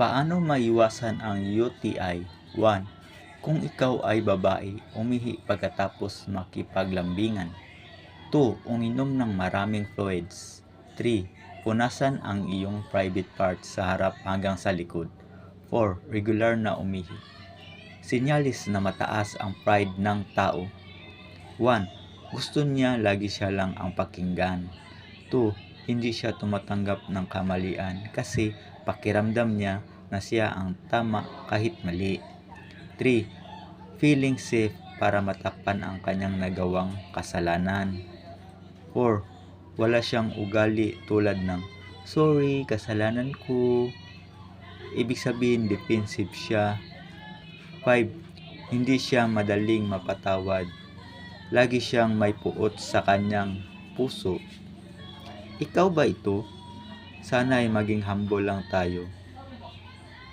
Paano maiwasan ang UTI? 1. Kung ikaw ay babae, umihi pagkatapos makipaglambingan. 2. Uminom ng maraming fluids. 3. Punasan ang iyong private parts sa harap hanggang sa likod. 4. Regular na umihi. Sinyalis na mataas ang pride ng tao. 1. Gusto niya lagi siya lang ang pakinggan. 2. Hindi siya tumatanggap ng kamalian kasi pakiramdam niya na siya ang tama kahit mali. 3. Feeling safe para matakpan ang kanyang nagawang kasalanan. 4. Wala siyang ugali tulad ng Sorry, kasalanan ko. Ibig sabihin, defensive siya. 5. Hindi siya madaling mapatawad. Lagi siyang may puot sa kanyang puso. Ikaw ba ito? Sana ay maging humble lang tayo